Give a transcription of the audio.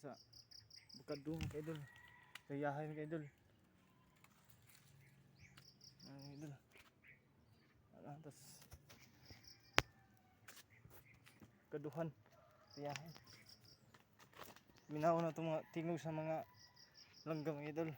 sa bukadong mga idol. Sa yahay mga idol. Mga idol. Ala, tas kaduhan sa yahay. Minaw na itong mga tingog sa mga langgam idol.